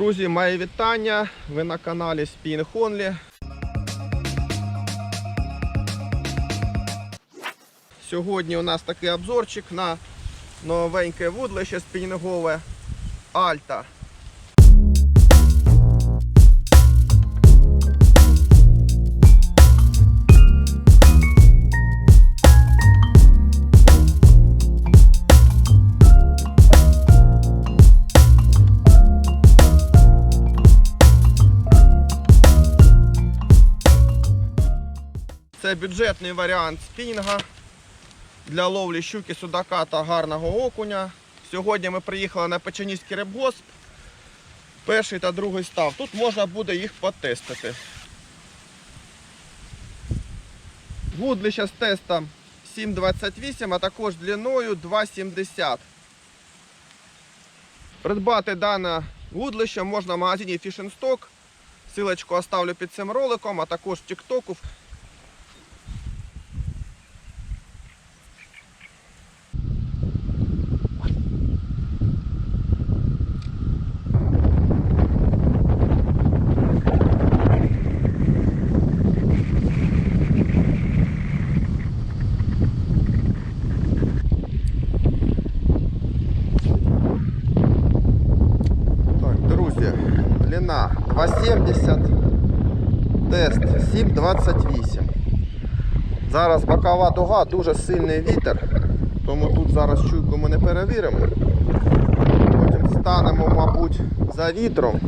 Друзі, моє вітання. Ви на каналі Spin Honly. Сьогодні у нас такий обзорчик на новеньке вудлище спінінгове Альта. Це бюджетний варіант спінінга для ловлі щуки, судака та гарного окуня. Сьогодні ми приїхали на Печеніський рибгосп. Перший та другий став. Тут можна буде їх потестити. Вудлище з тестом 7,28, а також длиною 2,70. Придбати дане вудлище можна в магазині Fish Stock. Силочку оставлю під цим роликом, а також в Тіктоку. Так, друзі, длина 2,70, тест 7,28. Зараз бокова дуга, дуже сильний вітер, тому тут зараз чуйку ми не перевіримо. Потім станемо, мабуть, за вітром.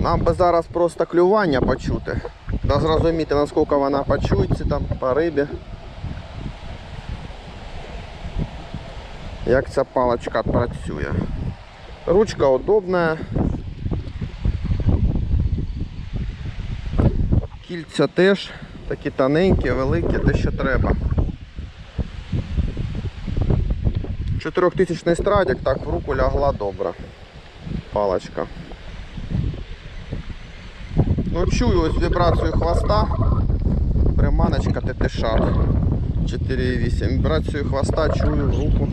Нам би зараз просто клювання почути. Да зрозуміти, наскільки вона почується там по рибі. як ця паличка працює. Ручка удобна. Кільця теж такі тоненькі, великі, те що треба. 4000 страдик, так в руку лягла добре. Паличка. Ну чую ось вібрацію хвоста. Приманочка ТТШ 4,8. Вібрацію хвоста чую в руку.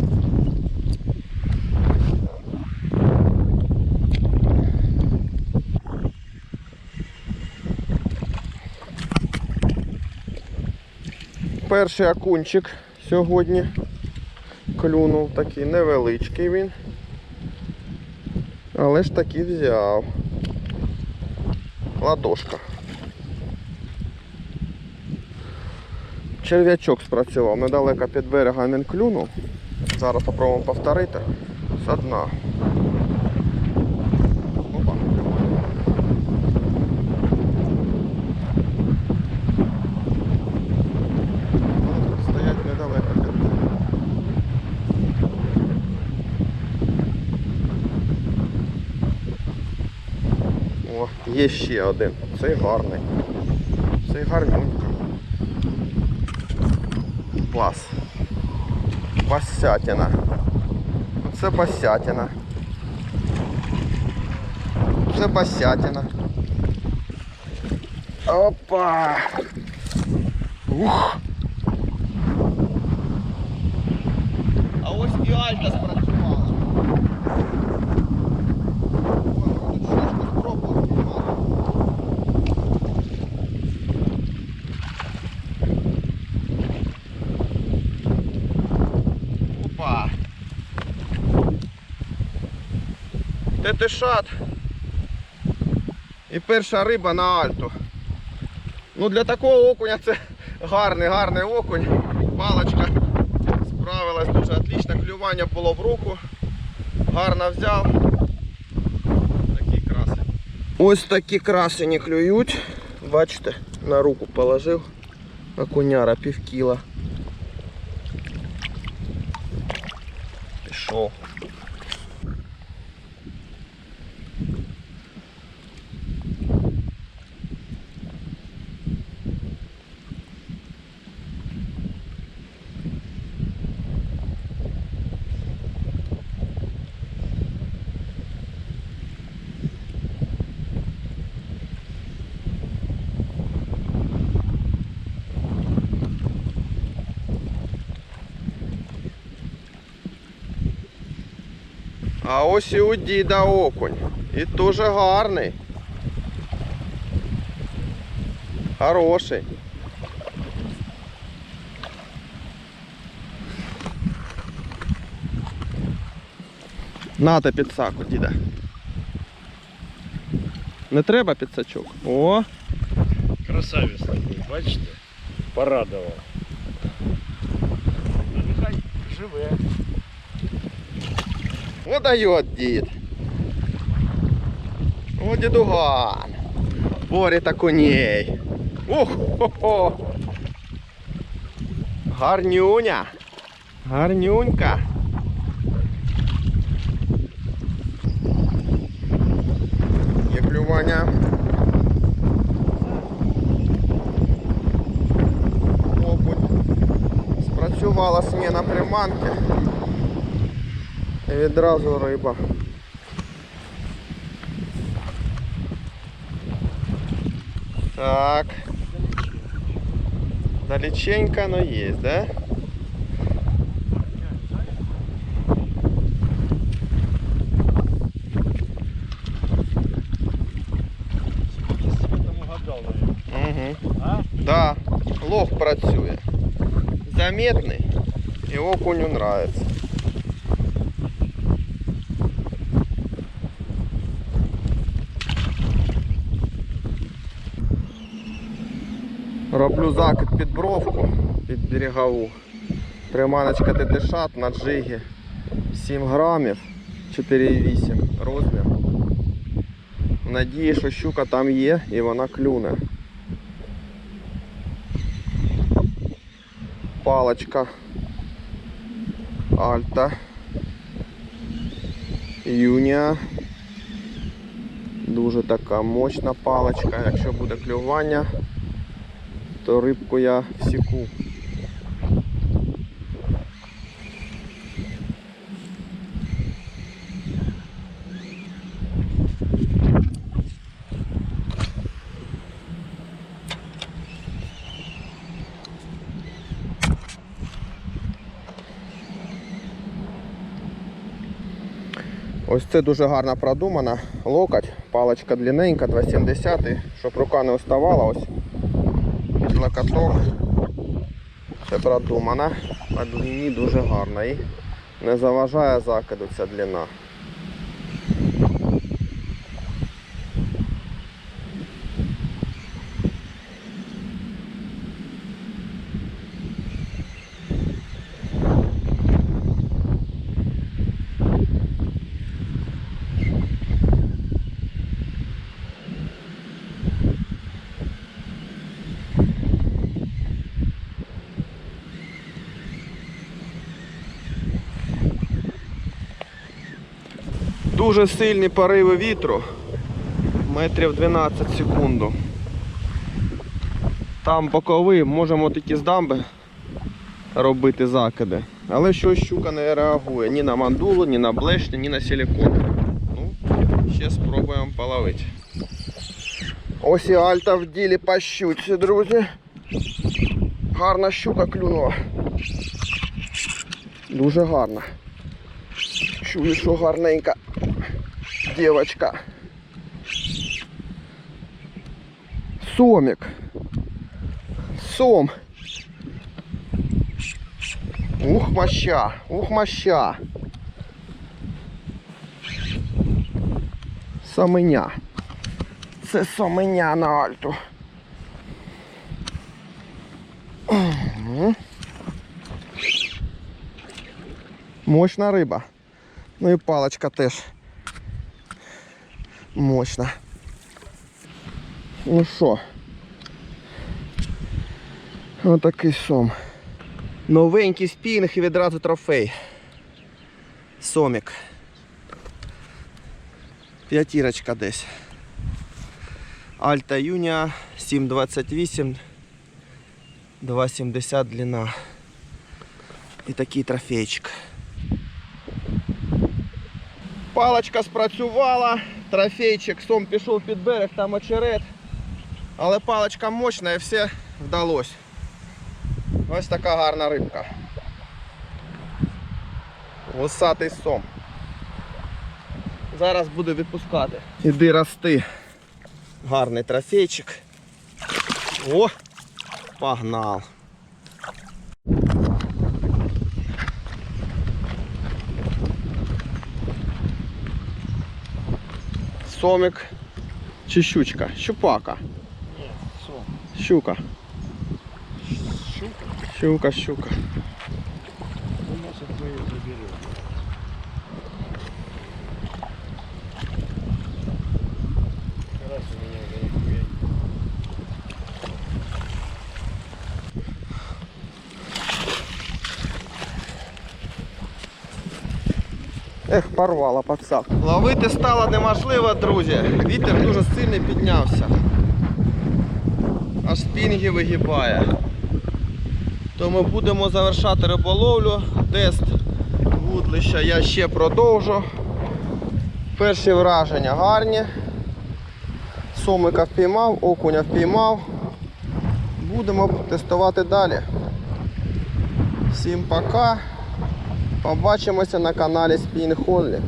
Перший окунчик сьогодні клюнув такий невеличкий він. Але ж таки взяв. Ладошка. Черв'ячок спрацював, недалеко під берегом він клюнув. Зараз спробуємо повторити. З дна. Опа. Вони тут стоять недалеко від мене. О, є ще один. Цей гарний. Цей гарненький. Клас. Басятина. Це басятина. Це басятина. Опа! Ух! А ось і Альта спрацювала. Тетишат. І перша риба на альту. Ну для такого окуня це гарний, гарний окунь. Палочка справилась дуже отлично. Клювання було в руку. Гарно взяв. Такі краси. Ось такі красені клюють. Бачите, на руку положив. Окуняра пів кіла. А ось і у діда окунь. І дуже гарний. Хороший. Нате підсаку, діда. Не треба підсачок. О, Красавець такий, бачите? Порадував. Ну нехай живе. Выдает дід. О, дідуган. Поряд окуней. Ух, хо-хо. Гарнюня. Гарнюнька. Є клювання. Окунь. Спрацювала сміна приманки. І відразу риба. Так. Далеченько, но есть, да? Там угадав, наверное. Угу. А? Да, лох працює. Заметний і окуню нравится. Роблю закид під бровку, під берегову. Приманочка ТТШ на джигі 7 грамів 4,8 розмір. В надії, що щука там є і вона клюне. палочка Альта Юніа. Дуже така мощна палочка. Якщо буде клювання, то рибку я всіку. Ось це дуже гарно продумано. Локоть, паличка длинненька, 2,70, щоб рука не уставала. Ось під локоток. Це продумано. по длині дуже гарно і не заважає закиду ця длина. Дуже сильні пориви вітру. Метрів 12 секунду. Там боковий, можемо тільки з дамби робити закиди. Але щось щука не реагує ні на мандулу, ні на блешню, ні на силікон. Ну, ще спробуємо половити. Ось і альта в ділі по щуці, друзі. Гарна щука клюнула. Дуже гарна. Чую, що гарненька девочка. Сомик. Сом. Ух, моща, ух, моща. Саменя. Це саменя на альту. Мгм. Мощна риба. Ну і паличка теж мощна. Ну що? Отакий сом. Новенький спінг і відразу трофей. Сомік. П'ятірочка десь. Альта Юня 728, 2,70 длина. І такий трофейчик. Палочка спрацювала, трофейчик, сом пішов під берег, там очерет. Але паличка мощна і все вдалося. Ось така гарна рибка. Вусатий сом. Зараз буду відпускати. Іди рости. Гарний трофейчик. О! Погнал. Сомик чи щучка? Щупака. Нет, сом. Щука. Щука. Щука, щука. Ех, порвала пацак. Ловити стало неможливо, друзі. Вітер дуже сильно піднявся. Аж спінги вигибає. Тому будемо завершати риболовлю. Тест вудлища я ще продовжу. Перші враження гарні. Сомика впіймав, окуня впіймав. Будемо тестувати далі. Всім пока. Побачимося на каналі Spin Only.